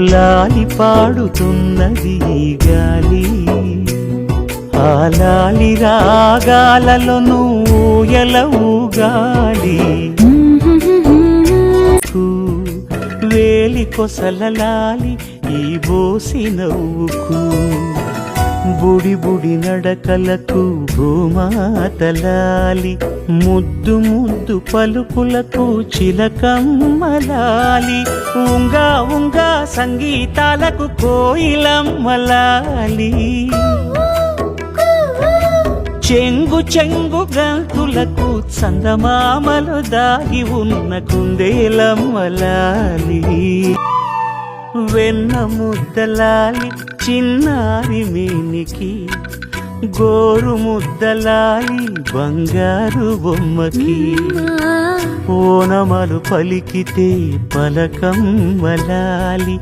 లాలి పాడుతున్నది ఈ గాలి. ఆ లాలి రాగాలలో నువ్వు ఎలవుగాలి వేలి కొసలలాలి ఈ బోసి నవ్వుకు. బుడి బుడి నడకలకు భూమాతలాలి. ముద్దు ముద్దు పలుకులకు చిలకమ్మలాలి. ఉంగా ఉంగా సంగీతాలకు కోయిలమ్మలాలి. చెంగు చెంగు గంతులకు చందమామలు దాగి ఉన్న కుందేలమ్మలాలి. వెన్న ముద్దలాలి చిన్నారి మేనికి గోరు ముద్దలాలి బంగారు బొమ్మకి. ఓనమలు పలికితే పలకమ్మలాలి